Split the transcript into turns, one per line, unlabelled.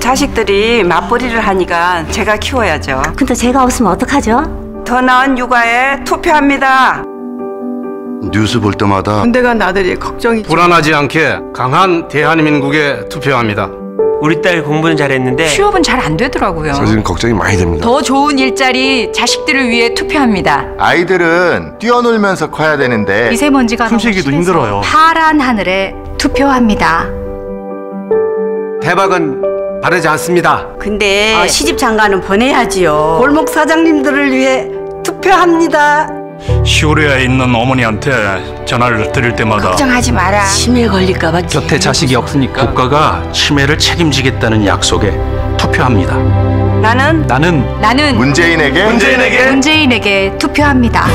자식들이 맞벌이를 하니까 제가 키워야죠.
근데 제가 없으면 어떡하죠?
더 나은 육아에 투표합니다.
뉴스 볼 때마다
군대 간 아들이 걱정이
불안하지 않게 강한 대한민국에 투표합니다.
우리 딸 공부는 잘했는데
취업은 잘 안 되더라고요.
사실은 걱정이 많이 됩니다.
더 좋은 일자리 자식들을 위해 투표합니다.
아이들은 뛰어놀면서 커야 되는데
미세먼지가
숨쉬기도 힘들어요.
파란 하늘에 투표합니다.
대박은 바르지 않습니다.
근데
아, 시집 장가는 보내야지요.
골목 사장님들을 위해 투표합니다.
시골에 있는 어머니한테 전화를 드릴 때마다
걱정하지 마라.
치매 걸릴까봐
곁에 자식이 없으니까 국가가 치매를 책임지겠다는 약속에 투표합니다.
나는
나는
나는
문재인에게
문재인에게
문재인에게 투표합니다.